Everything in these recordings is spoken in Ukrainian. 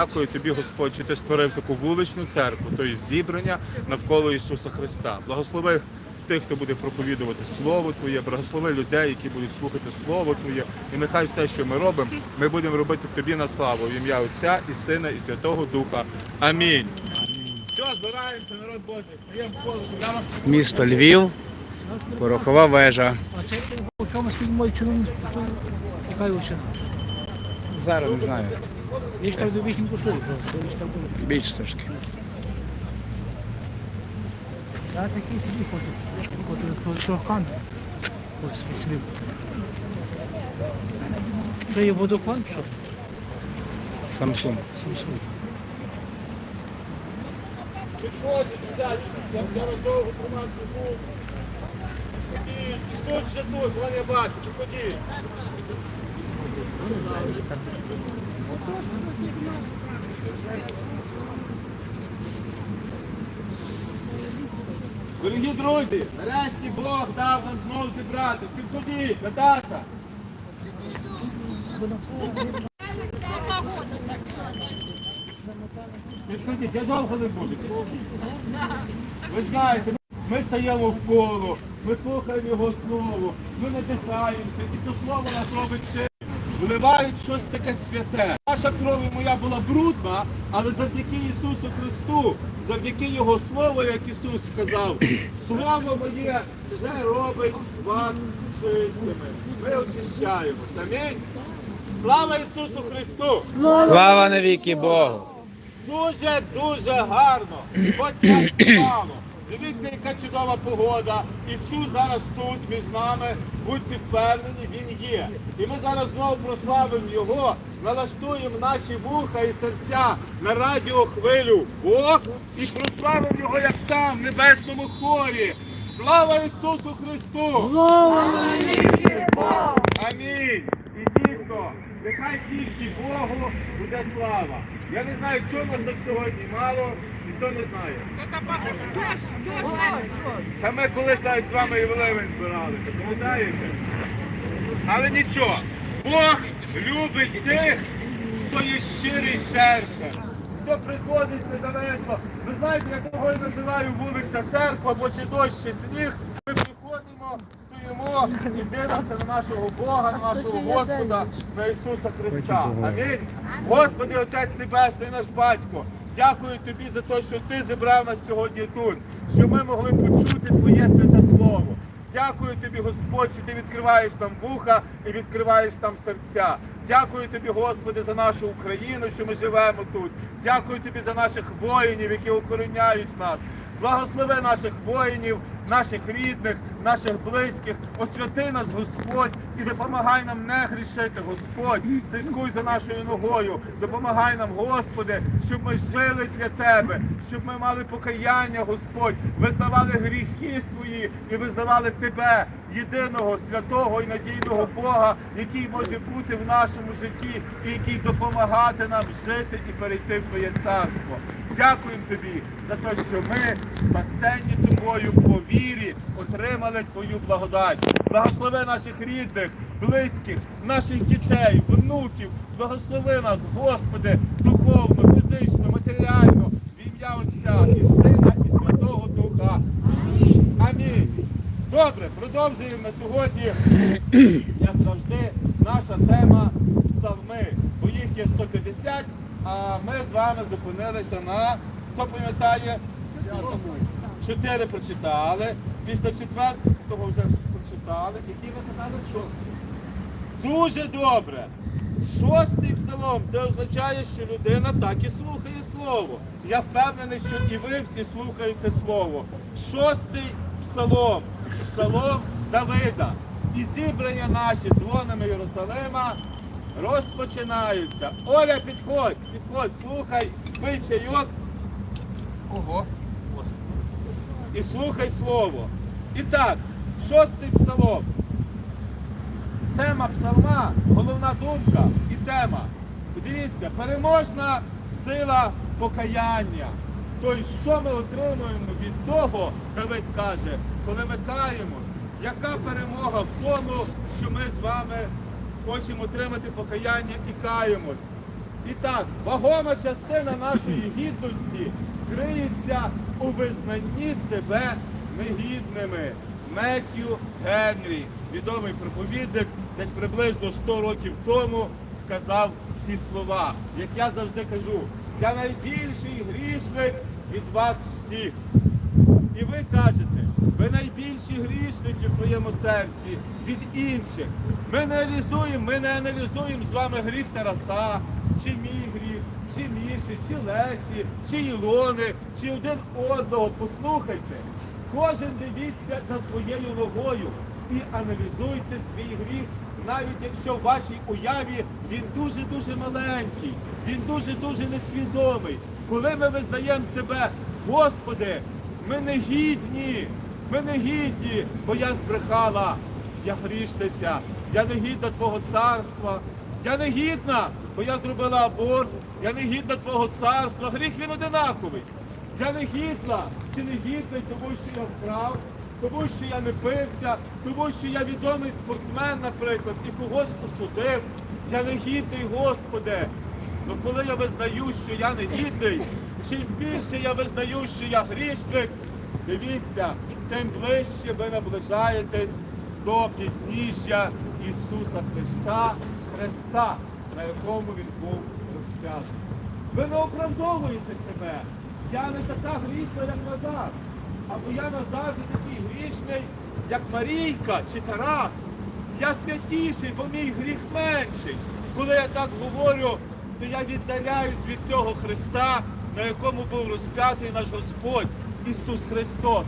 Дякую тобі, Господь, що ти створив таку вуличну церкву, тобто зібрання навколо Ісуса Христа. Благослови тих, хто буде проповідувати Слово Твоє, благослови людей, які будуть слухати Слово Твоє. І нехай все, що ми робимо, ми будемо робити тобі на славу в ім'я Отця і Сина, і Святого Духа. Амінь. Все, збираємося, народ Божий. Місто Львів, порохова вежа. А це у чому скільки мої чоловік тікаючи? Зараз не знаю. Я так до вісім кусок. Більш трошки. Я такий собі хочу. Хочу трохкан. Хочу собі собі. Це є водокан, що? Samsung. Samsung. Підходить, взяти, я довго тримати був. Ходіть, Ісус вже тут, вон я бачу, підходіть. Дорогі друзі, нарешті Бог дав нам знову зібрати. Підходіть, Наташа. Підходіть, я довго не буду. Ви знаєте, ми стаємо в коло, ми слухаємо його слово, ми надихаємося, і то слово нас робить ще. Вливають щось таке святе. Наша кров і моя була брудна, але завдяки Ісусу Христу, завдяки Його Слову, як Ісус сказав, Слово моє вже робить вас чистими. Ми очищаємося. Амінь. Слава Ісусу Христу! Слава навіки Богу! Дуже дуже гарно. От співало. Дивіться, яка чудова погода. Ісус зараз тут між нами. Будьте впевнені, Він є. І ми зараз знову прославимо Його, налаштуємо наші вуха і серця на радіохвилю Бог і прославимо Його, як там, в небесному хорі. Слава Ісусу Христу! Амінь. І дійсно, нехай тільки Богу буде слава. Я не знаю, чого нас так сьогодні мало, ніхто не знає. Та ми колись навіть з вами і Велевень збиралися, пам'ятаєте? Але нічого, Бог любить тих, хто є щирий серцем. Хто приходить незалежно. Ви знаєте, я того і називаю вулиця церква, бо чи дощ, чи сніг. Ми приходимо, стоїмо і дивимося на нашого Бога, на нашого Господа, на Ісуса Христа. Амінь. Господи, Отець Небесний, наш Батько. Дякую тобі за те, що ти зібрав нас сьогодні тут, що ми могли почути Твоє святе Слово. Дякую тобі, Господь, що ти відкриваєш нам вуха і відкриваєш нам серця. Дякую тобі, Господи, за нашу Україну, що ми живемо тут. Дякую тобі за наших воїнів, які охороняють нас. Благослови наших воїнів, наших рідних, наших близьких. Освяти нас, Господь, і допомагай нам не грішити, Господь. Слідкуй за нашою ногою. Допомагай нам, Господи, щоб ми жили для Тебе, щоб ми мали покаяння, Господь, визнавали гріхи свої і визнавали Тебе, єдиного святого і надійного Бога, який може бути в нашому житті і який допомагати нам жити і перейти в Твоє царство. Дякуємо тобі за те, що ми спасені тобою по вірі отримали твою благодать. Благослови наших рідних, близьких, наших дітей, внуків. Благослови нас, Господи, духовно, фізично, матеріально, в ім'я Отця і Сина, і Святого Духа. Амінь. Добре, продовжуємо на сьогодні, як завжди, наша тема псалми. Бо їх є 150, а ми з вами зупинилися на, хто пам'ятає, чотири прочитали. Після четвертого вже прочитали. Які ви казали? Шостий. Дуже добре. Шостий псалом це означає, що людина так і слухає слово. Я впевнений, що і ви всі слухаєте слово. Шостий псалом, псалом Давида. І зібрання наші дзвонами Єрусалима розпочинаються. Оля, підходь, підходь, слухай, пий чайок. Ого. І слухай слово. І так, шостий псалом. Тема псалма, головна думка і тема. Подивіться, переможна сила покаяння. Тобто, що ми отримуємо від того, Давид каже, коли ми каємось, яка перемога в тому, що ми з вами хочемо отримати покаяння і каємось. І так, вагома частина нашої гідності криється у визнанні себе негідними. Меттю Генрі, відомий проповідник, десь приблизно 100 років тому сказав ці слова. Як я завжди кажу, я найбільший грішник від вас всіх. І ви кажете, ви найбільші грішники в своєму серці від інших. Ми не аналізуємо, ми не аналізуємо з вами гріх Тараса, чи мій гріх, чи Міші, чи Лесі, чи Ілони, чи один одного. Послухайте, кожен дивіться за своєю ногою і аналізуйте свій гріх, навіть якщо в вашій уяві він дуже-дуже маленький, він дуже-дуже несвідомий. Коли ми визнаємо себе, Господи, ми не гідні, ми не гідні, бо я збрехала, я грішниця, я не гідна Твого царства, я не гідна, бо я зробила аборт, я не гідна Твого царства. Гріх він одинаковий. Я не гідна чи не гідний, тому що я вкрав, тому що я не пився, тому що я відомий спортсмен, наприклад, і когось осудив. Я не гідний, Господи. Ну коли я визнаю, що я не гідний, чим більше я визнаю, що я грішник, дивіться, тим ближче ви наближаєтесь до підніжжя Ісуса Христа, Христа, на якому Він був розп'ятий. Ви не оправдовуєте себе. Я не така грішна, як Назар. Або я Назар не такий грішний, як Марійка чи Тарас. Я святіший, бо мій гріх менший. Коли я так говорю, то я віддаляюсь від цього Христа, на якому був розп'ятий наш Господь Ісус Христос.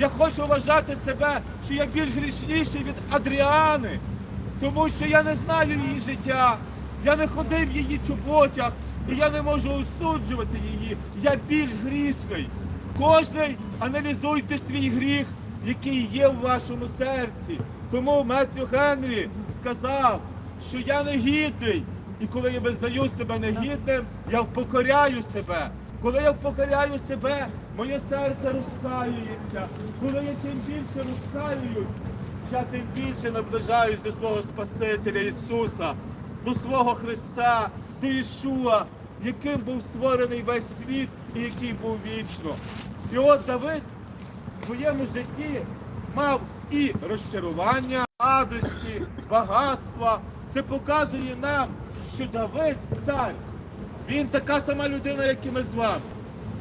Я хочу вважати себе, що я більш грішніший від Адріани, тому що я не знаю її життя, я не ходив в її чоботях, і я не можу осуджувати її. Я більш грішний. Кожний аналізуйте свій гріх, який є в вашому серці. Тому Меттю Генрі сказав, що я негідний. І коли я визнаю себе негідним, я впокоряю себе. Коли я впокоряю себе, моє серце розкаюється. Коли я чим більше розкаююсь, я тим більше наближаюсь до свого Спасителя Ісуса, до свого Христа, до Ішуа, яким був створений весь світ і який був вічно. І от Давид в своєму житті мав і розчарування, радості, багатства. Це показує нам, що Давид цар. Він така сама людина, як і ми з вами.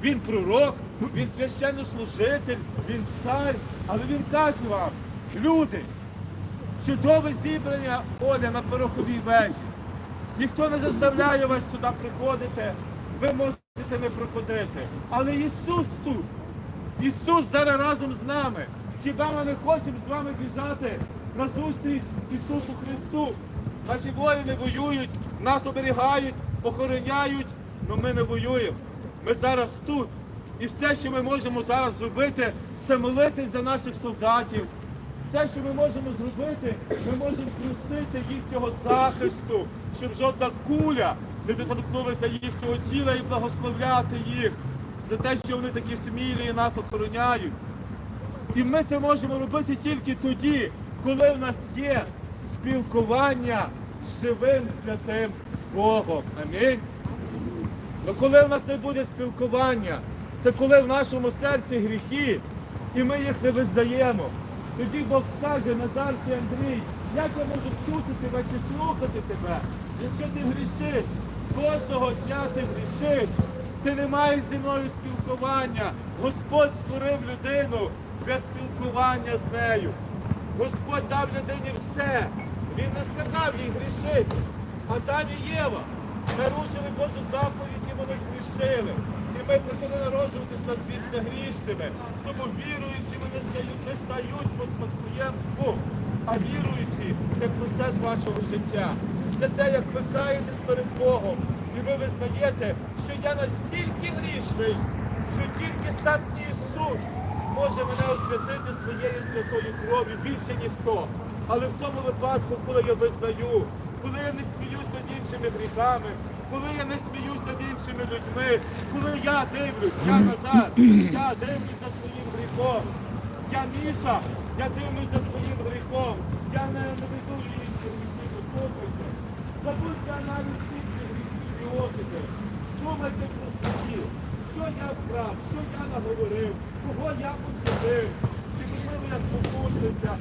Він пророк, він священнослужитель, він цар, але він каже вам, люди, чудове зібрання Оля на пороховій вежі. Ніхто не заставляє вас сюди приходити, ви можете не приходити. Але Ісус тут. Ісус зараз разом з нами. Хіба ми не хочемо з вами біжати на зустріч Ісусу Христу? Наші воїни воюють, нас оберігають, охороняють, але ми не воюємо. Ми зараз тут. І все, що ми можемо зараз зробити, це молитись за наших солдатів. Все, що ми можемо зробити, ми можемо просити їхнього захисту, щоб жодна куля не доторкнулася їхнього тіла і благословляти їх за те, що вони такі смілі і нас охороняють. І ми це можемо робити тільки тоді, коли в нас є спілкування з живим святим Богом. Амінь. Але коли в нас не буде спілкування, це коли в нашому серці гріхи, і ми їх не визнаємо. Тоді Бог скаже, Назар чи Андрій, як я можу чути тебе чи слухати тебе, якщо ти грішиш, кожного дня ти грішиш, ти не маєш зі мною спілкування. Господь створив людину для спілкування з нею. Господь дав людині все. Він не сказав їй грішити. Адам і Єва нарушили Божу заповідь і вони згрішили. І ми почали народжуватись на світ за грішними. Тому віруючими не стають, не стають по спадкоємству. А віруючі це процес вашого життя. Це те, як ви каєтесь перед Богом. І ви визнаєте, що я настільки грішний, що тільки сам Ісус може мене освятити своєю святою кров'ю, більше ніхто. Але в тому випадку, коли я визнаю, коли я не сміюсь над іншими гріхами, коли я не сміюсь над іншими людьми, коли я дивлюсь, я Назар, я дивлюсь за своїм гріхом. Я Міша, я дивлюсь за своїм гріхом. Я не аналізую інші гріхи, послухайте. Забудьте аналіз інших гріхів і просите. Думайте про собі, що я вкрав, що я наговорив, кого я посадив. Чи можливо я спокусився,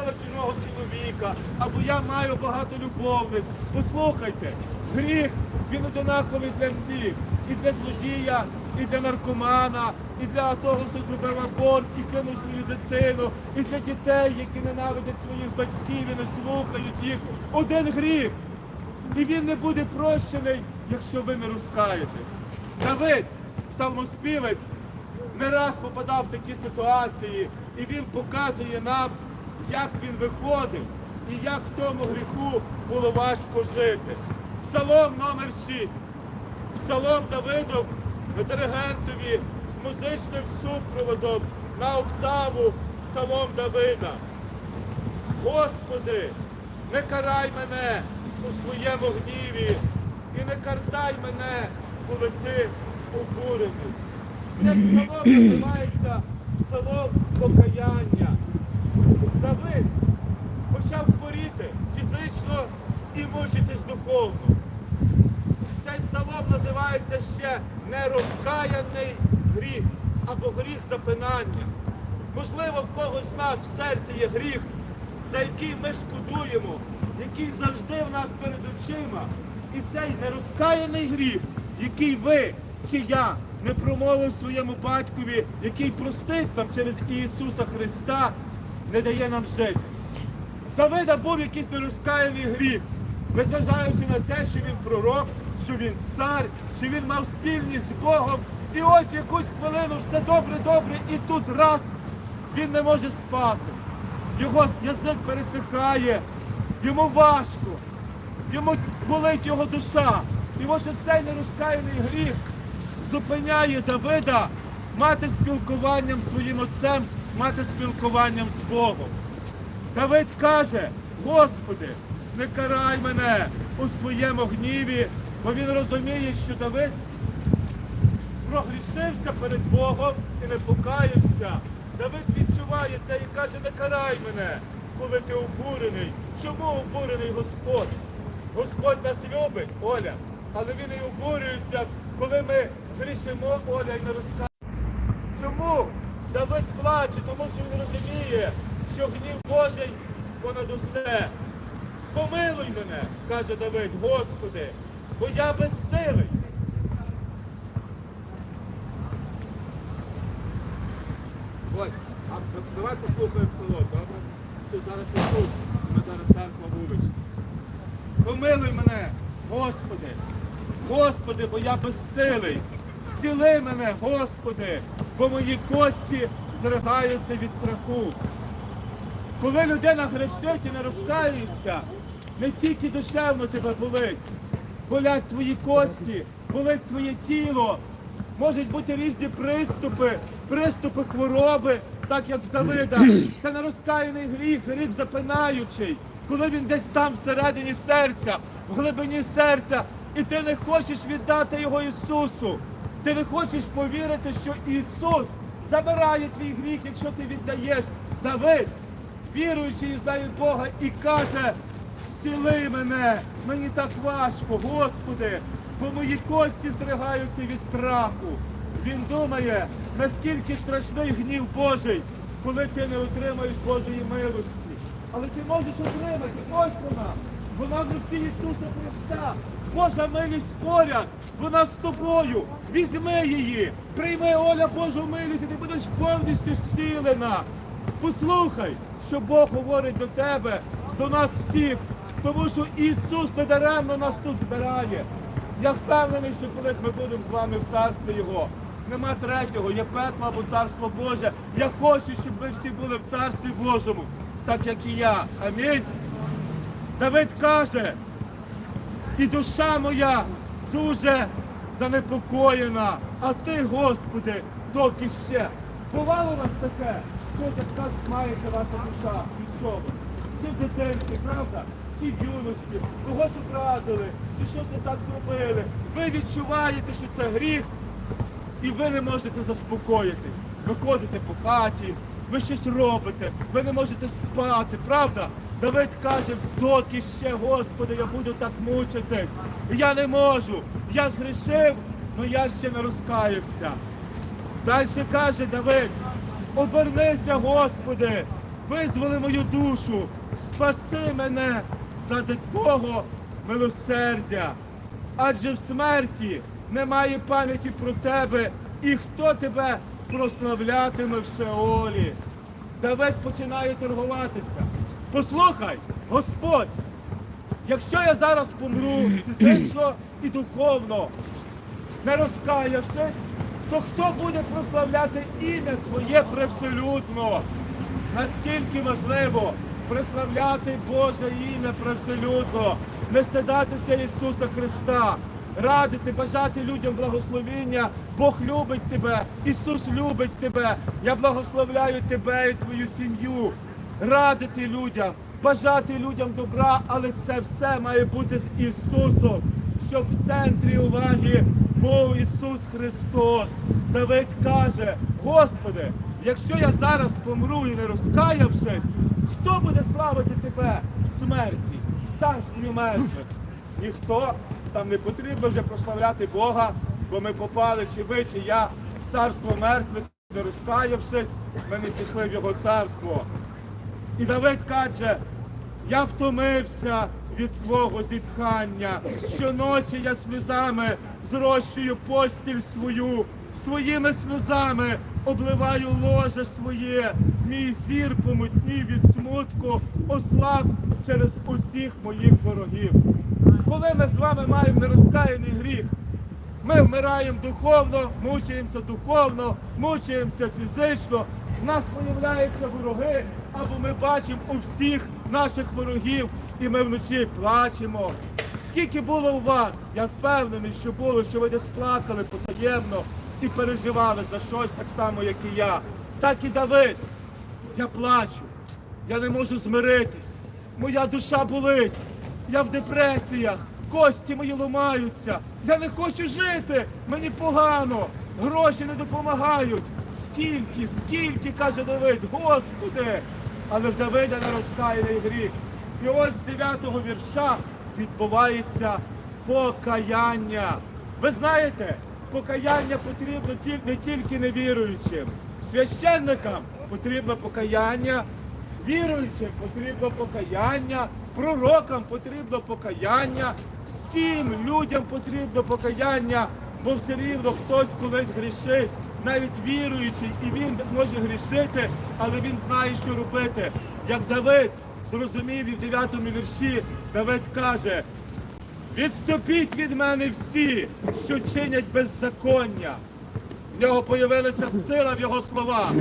відбила чужого чоловіка, або я маю багато любовниць. Послухайте, гріх він одинаковий для всіх. І для злодія, і для наркомана, і для того, хто зробив аборт і кинув свою дитину, і для дітей, які ненавидять своїх батьків і не слухають їх. Один гріх. І він не буде прощений, якщо ви не розкаєтесь. Давид, псалмоспівець, не раз попадав в такі ситуації, і він показує нам, як він виходив і як в тому гріху було важко жити. Псалом номер 6. Псалом Давидов диригентові з музичним супроводом на октаву Псалом Давида. Господи, не карай мене у своєму гніві і не картай мене, коли ти обурений. Цей псалом називається псалом покаяння. Давид почав хворіти фізично і мучитись духовно. Цей псалом називається ще нерозкаяний гріх або гріх запинання. Можливо, в когось з нас в серці є гріх, за який ми шкодуємо, який завжди в нас перед очима. І цей нерозкаяний гріх, який ви чи я не промовив своєму батькові, який простить нам через Ісуса Христа, не дає нам жити. В Давида був якийсь нерозкаяний гріх, незважаючи на те, що він пророк, що він цар, що він мав спільність з Богом. І ось якусь хвилину все добре, добре, і тут раз він не може спати. Його язик пересихає, йому важко, йому болить його душа. І ось цей нерозкаяний гріх зупиняє Давида мати спілкуванням своїм отцем, мати спілкуванням з Богом. Давид каже, Господи, не карай мене у своєму гніві, бо він розуміє, що Давид прогрішився перед Богом і не покаявся. Давид відчуває це і каже, не карай мене, коли ти обурений. Чому обурений Господь? Господь нас любить, Оля, але він і обурюється, коли ми грішимо, Оля, і не розкажемо. Чому Давид плаче? Тому що він розуміє, що гнів Божий понад усе. Помилуй мене, каже Давид, Господи, бо я безсилий. Ой, давай послухаємо село, добре? Хто зараз і тут, ми зараз церква вулична. Помилуй мене, Господи, Господи, бо я безсилий. Зціли мене, Господи, бо мої кості зригаються від страху. Коли людина грешить і не розкаюється, не тільки душевно тебе болить, болять твої кості, болить твоє тіло. Можуть бути різні приступи, приступи хвороби, так як в Давида. Це не розкаяний гріх, гріх запинаючий, коли він десь там всередині серця, в глибині серця, і ти не хочеш віддати його Ісусу. Ти не хочеш повірити, що Ісус забирає твій гріх, якщо ти віддаєш. Давид, віруючий знає Бога, і каже, зціли мене, мені так важко, Господи, бо мої кості здригаються від страху. Він думає, наскільки страшний гнів Божий, коли ти не отримаєш Божої милості. Але ти можеш отримати, ось вона, вона в руці Ісуса Христа. Божа милість поряд, вона з тобою. Візьми її, прийми Оля Божу милість, і ти будеш повністю зцілена. Послухай, що Бог говорить до тебе, до нас всіх, тому що Ісус недаремно нас тут збирає. Я впевнений, що колись ми будемо з вами в царстві Його. Нема третього, є пекло або царство Боже. Я хочу, щоб ви всі були в царстві Божому, так як і я. Амінь. Давид каже, і душа моя дуже занепокоєна. А ти, Господи, доки ще. Бувало у вас таке, що така мається ваша душа від чого? Чи в дитинстві, правда? Чи в юності, когось образили, чи щось не так зробили. Ви відчуваєте, що це гріх, і ви не можете заспокоїтись. Ви ходите по хаті, ви щось робите, ви не можете спати, правда? Давид каже, доки ще, Господи, я буду так мучитись. Я не можу. я згрішив, але я ще не розкаявся. Далі каже Давид, обернися, Господи, визволи мою душу, спаси мене зади Твого милосердя. Адже в смерті немає пам'яті про тебе, і хто тебе прославлятиме в Шеолі. Давид починає торгуватися. Послухай, Господь, якщо я зараз помру фізично і духовно, не розкаявшись, то хто буде прославляти ім'я Твоє превселюдно? Наскільки важливо прославляти Боже ім'я превселюдно, не стидатися Ісуса Христа, радити, бажати людям благословіння. Бог любить тебе, Ісус любить тебе. Я благословляю тебе і твою сім'ю, радити людям, бажати людям добра, але це все має бути з Ісусом щоб в центрі уваги був Ісус Христос. Давид каже, Господи, якщо я зараз помру і не розкаявшись, хто буде славити тебе в смерті, в царстві мертвих? Ніхто там не потрібно вже прославляти Бога, бо ми попали, чи ви, чи я, в царство мертвих, не розкаявшись, ми не пішли в його царство. І Давид каже, я втомився від свого зітхання. Щоночі я сльозами зрощую постіль свою, своїми сльозами обливаю ложе своє. Мій зір помутнів від смутку, ослаб через усіх моїх ворогів. Коли ми з вами маємо нерозкаяний гріх, ми вмираємо духовно, мучаємося духовно, мучаємося фізично. В нас появляються вороги, або ми бачимо у всіх наших ворогів, і ми вночі плачемо. Скільки було у вас? Я впевнений, що було, що ви десь плакали потаємно і переживали за щось так само, як і я. Так і Давид. Я плачу, я не можу змиритись. Моя душа болить. Я в депресіях, кості мої ламаються. Я не хочу жити, мені погано, гроші не допомагають. Скільки, скільки, каже Давид, Господи! Але в Давида не розкаяний гріх. І ось з 9-го вірша відбувається покаяння. Ви знаєте, покаяння потрібно не тільки невіруючим. Священникам потрібно покаяння, Віруючим потрібно покаяння, пророкам потрібно покаяння, всім людям потрібно покаяння, бо все рівно хтось колись грішить, навіть віруючий, і він може грішити, але він знає, що робити. Як Давид зрозумів і в 9 вірші, Давид каже: відступіть від мене всі, що чинять беззаконня. В нього появилася сила в його словах,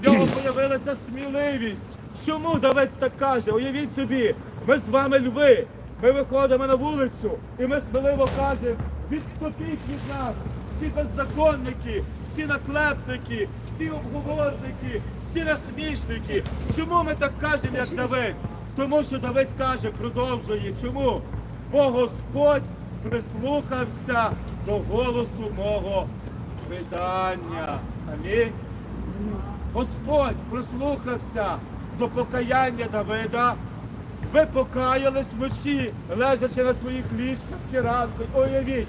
в нього появилася сміливість. Чому Давид так каже? Уявіть собі, ми з вами льви. Ми виходимо на вулицю і ми сміливо кажемо, відступіть від нас, всі беззаконники, всі наклепники, всі обговорники, всі насмішники. Чому ми так кажемо, як Давид? Тому що Давид каже, продовжує. Чому? Бо Господь прислухався до голосу мого видання. Амінь. Господь прислухався до покаяння Давида. Ви покаялись вночі, лежачи на своїх ліжках чи ранку. Уявіть,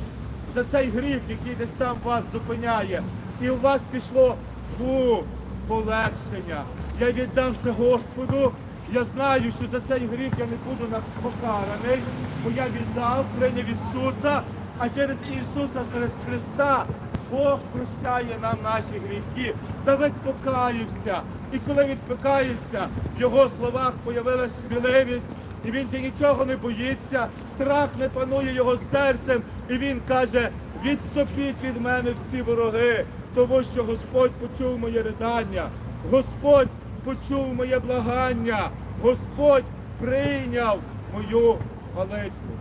за цей гріх, який десь там вас зупиняє. І у вас пішло фу, полегшення. Я віддам це Господу. Я знаю, що за цей гріх я не буду покараний, бо я віддав, прийняв Ісуса, а через Ісуса, через Христа Бог прощає нам наші гріхи. Давид покаявся. І коли він покаявся, в його словах появилась сміливість, і він же нічого не боїться, страх не панує його серцем, і він каже: відступіть від мене всі вороги, тому що Господь почув моє ридання, Господь почув моє благання, Господь прийняв мою молитву.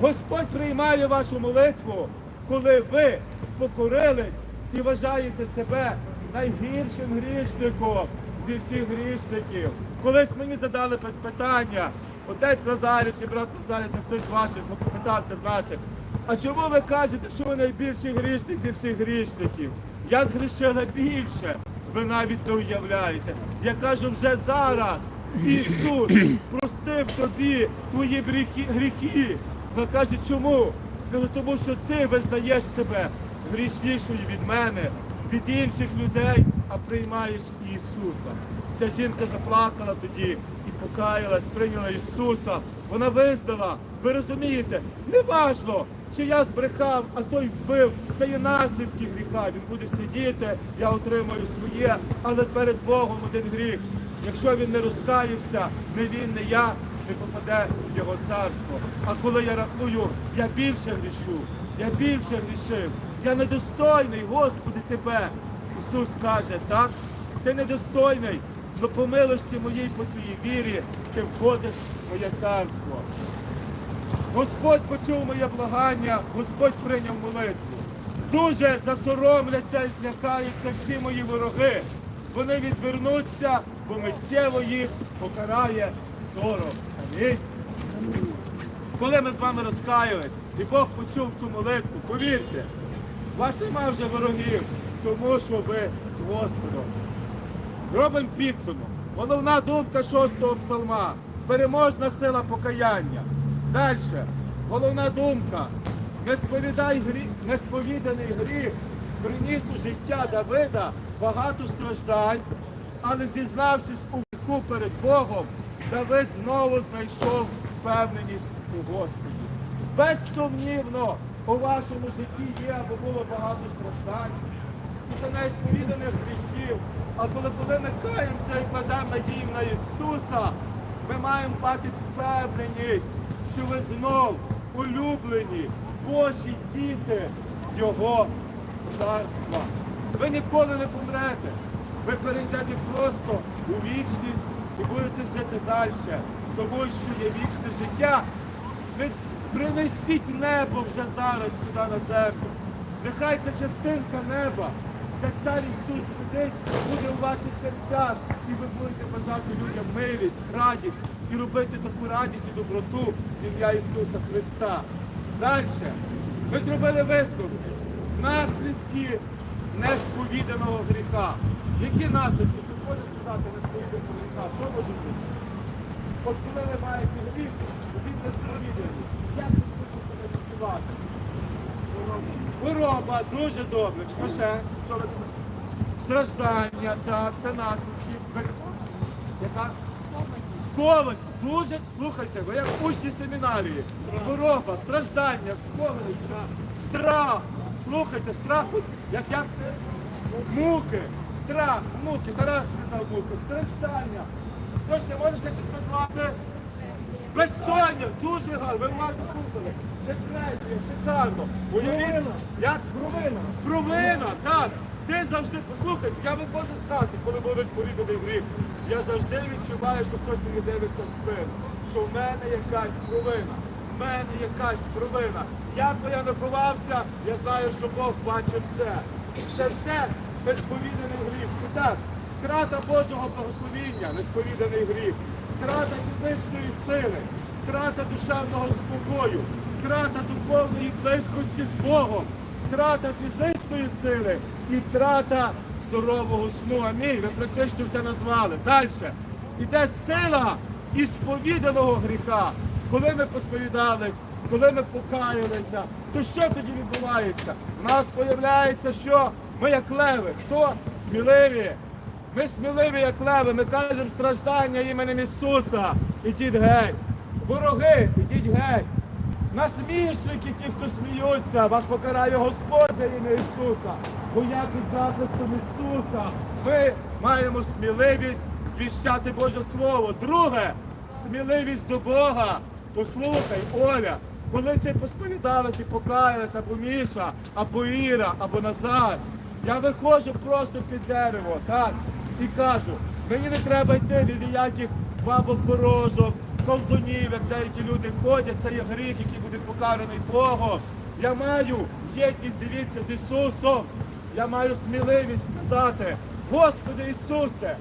Господь приймає вашу молитву, коли ви покорились і вважаєте себе найгіршим грішником зі всіх грішників. Колись мені задали питання, отець Назарій чи брат Назарій, та хтось з ваших ну, попитався з наших. А чому ви кажете, що ви найбільший грішник зі всіх грішників? Я згрішила більше. Ви навіть не уявляєте. Я кажу вже зараз. Ісус простив тобі твої гріхи. Вона каже, чому? Тому що ти визнаєш себе грішнішою від мене, від інших людей, а приймаєш Ісуса. Ця жінка заплакала тоді і покаялась, прийняла Ісуса. Вона визнала. Ви розумієте, не важно, чи я збрехав, а той вбив. Це є наслідки гріха. Він буде сидіти, я отримаю своє, але перед Богом один гріх. Якщо він не розкаявся, не він, не я, не попаде в його царство. А коли я рахую, я більше грішу, я більше грішив, я недостойний, Господи, тебе. Ісус каже, так, ти недостойний, але по милості моїй, по твоїй вірі, ти входиш в моє царство. Господь почув моє благання, Господь прийняв молитву. Дуже засоромляться і злякаються всі мої вороги. Вони відвернуться, бо миттєво їх покарає сором. Амінь. Коли ми з вами розкаялись, і Бог почув цю молитву, повірте, у вас немає вже ворогів, тому що ви з Господом. Робимо підсумок. Головна думка шостого псалма. Переможна сила покаяння. Далі. Головна думка. Несповідай гріх, несповіданий гріх приніс у життя Давида багато страждань, але зізнавшись у гріху перед Богом, Давид знову знайшов впевненість у Господі. Безсумнівно, у вашому житті є або було багато страждань І це несповіданих гріхів. А коли, коли ми каємося і кладемо надію на Ісуса, ми маємо мати впевненість, що ви знов улюблені, Божі діти Його царства. Ви ніколи не помрете. Ви перейдете просто у вічність і будете жити далі, тому що є вічне життя. Не принесіть небо вже зараз сюди на землю. Нехай ця частинка неба, де цар Ісус сидить, буде у ваших серцях, і ви будете бажати людям милість, радість і робити таку радість і доброту в ім'я Ісуса Христа. Далі. Ми зробили висновок. Наслідки несповіданого гріха. Які наслідки? Ти можеш сказати несповіданого гріха? Що може бути? От коли ви маєте гріх, він несповіданий. Як ви будете себе відчувати? Хвороба дуже добре. Ви Страждання, так, це наслідки. Яка? Скованість. Дуже, слухайте, ви як учні семінарії. Хвороба, страждання, скованість, страх. Слухайте, страх, як як муки, страх, муки, Тарас сказав муки, страждання. Хто ще може ще щось назвати? Безсоння, дуже гарно, ви уважно слухали. Депресія, шикарно. Уявіть, як провина. Провина, так. Ти завжди, послухайте, я виходжу з хати, коли буде спорідний гріх. Я завжди відчуваю, що хтось мені дивиться в спину. Що в мене якась провина. В мене якась провина. Як би я не ховався, я знаю, що Бог бачить все. Це все безповіданий гріх. І так, втрата Божого благословіння, несповіданий гріх, втрата фізичної сили, втрата душевного спокою, втрата духовної близькості з Богом, втрата фізичної сили і втрата здорового сну. Амінь. Ви практично все назвали. Далі. Іде сила і сповіданого гріха. Коли ми посповідались, коли ми покаялися, то що тоді відбувається? У нас з'являється, що ми як леви. Хто? Сміливі. Ми сміливі, як леви, ми кажемо страждання іменем Ісуса. Ідіть геть. Вороги, ідіть геть. Насмішники, ті, хто сміються, вас покарає Господь за ім'я Ісуса. Бо я під захистом Ісуса. Ми маємо сміливість звіщати Боже Слово. Друге, сміливість до Бога. Послухай, Оля, коли ти посповідалась і покаялась, або Міша, або Іра, або Назар, я виходжу просто під дерево, так, і кажу, мені не треба йти ні ніяких бабок ворожок, колдунів, як деякі люди ходять, це є гріх, який буде покараний Богом. Я маю єдність, дивіться, з Ісусом. Я маю сміливість сказати, Господи Ісусе,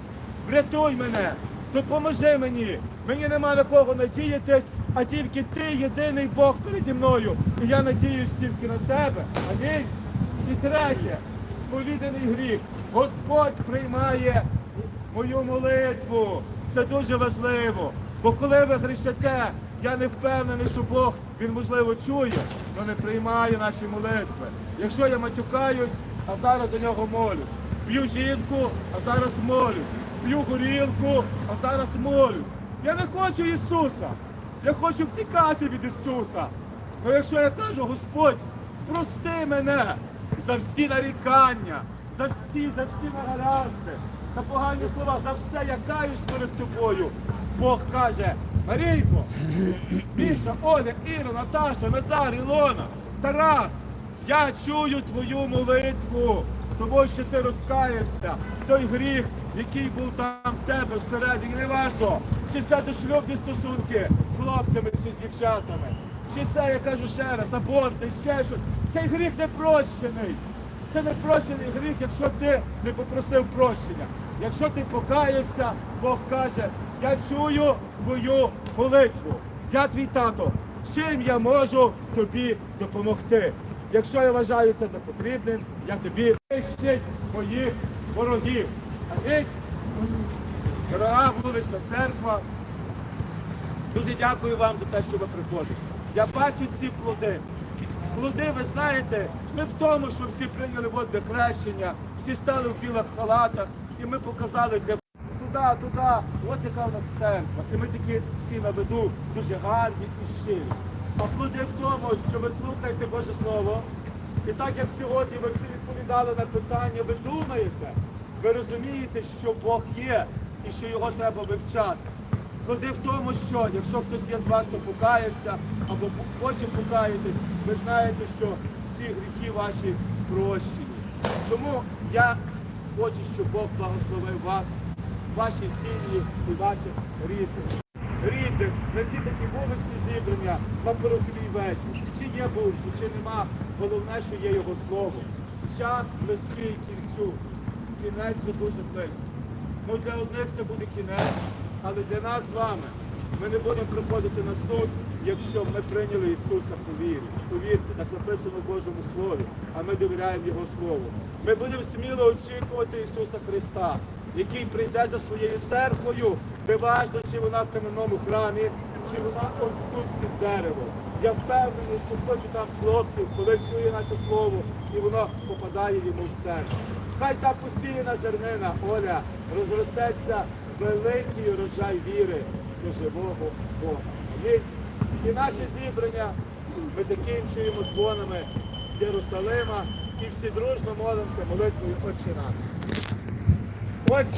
врятуй мене, допоможи мені. Мені нема на кого надіятись, а тільки ти єдиний Бог переді мною. І я надіюсь тільки на тебе. Амінь. І третє, сповіданий гріх. Господь приймає мою молитву. Це дуже важливо. Бо коли ви грішите, Я не впевнений, що Бог, він можливо чує, але не приймає наші молитви. Якщо я матюкаюсь, а зараз до нього молюсь. Б'ю жінку, а зараз молюсь. П'ю горілку, а зараз молюсь. Я не хочу Ісуса. Я хочу втікати від Ісуса. Ну якщо я кажу, Господь, прости мене за всі нарікання, за всі, за всі негаразди, за погані слова, за все я каюсь перед тобою. Бог каже, Марійко, Міша, Оля, Іра, Наташа, Назар, Ілона, Тарас, я чую твою молитву, тому що ти розкаявся. Той гріх, який був там в тебе всередині, не важливо, чи це дошлюбні стосунки з хлопцями чи з дівчатами. Чи це, я кажу ще раз, аборти, ще щось. Цей гріх не прощений. Це не прощений гріх, якщо ти не попросив прощення. Якщо ти покаявся, Бог каже, я чую твою молитву. Я твій тато. Чим я можу тобі допомогти? Якщо я вважаю це за потрібним, я тобі нищить моїх ворогів. Амінь. Дорога вулична церква, Дуже дякую вам за те, що ви приходите. Я бачу ці плоди. Плоди, ви знаєте, не в тому, що всі прийняли водне хрещення, всі стали в білих халатах, і ми показали, де туди, туди, от яка в нас церква. І ми такі всі на виду дуже гарні і щирі. А плоди в тому, що ви слухаєте Боже Слово, і так як сьогодні ви всі відповідали на питання, ви думаєте, ви розумієте, що Бог є і що його треба вивчати. Плоди в тому, що якщо хтось є з вас, хто покаявся або хоче покаятись, ви знаєте, що всі гріхи ваші прощені. Тому я хочу, щоб Бог благословив вас, ваші сім'ї і ваших рідних. Рідних, на ці такі вуличні зібрання, на пороховій вечір. Чи є бунту, чи нема, головне, що є його слово. Час близький кінцю. Кінець вже дуже близько. Ну для одних це буде кінець, але для нас з вами ми не будемо приходити на суд, якщо ми прийняли Ісуса по вірі. Повірте, так написано в Божому Слові, а ми довіряємо Його Слову. Ми будемо сміло очікувати Ісуса Христа, який прийде за своєю церквою, неважно, чи вона в кам'яному храмі, чи вона ось тут під деревом. Я впевнений, що хтось там з хлопців, коли чує наше слово, і воно попадає йому в серце. Хай та посіяна зернина, Оля, розростеться великий урожай віри до живого Бога. Амінь. І наше зібрання ми закінчуємо дзвонами Єрусалима і всі дружно молимося молитвою Отче наш. Отче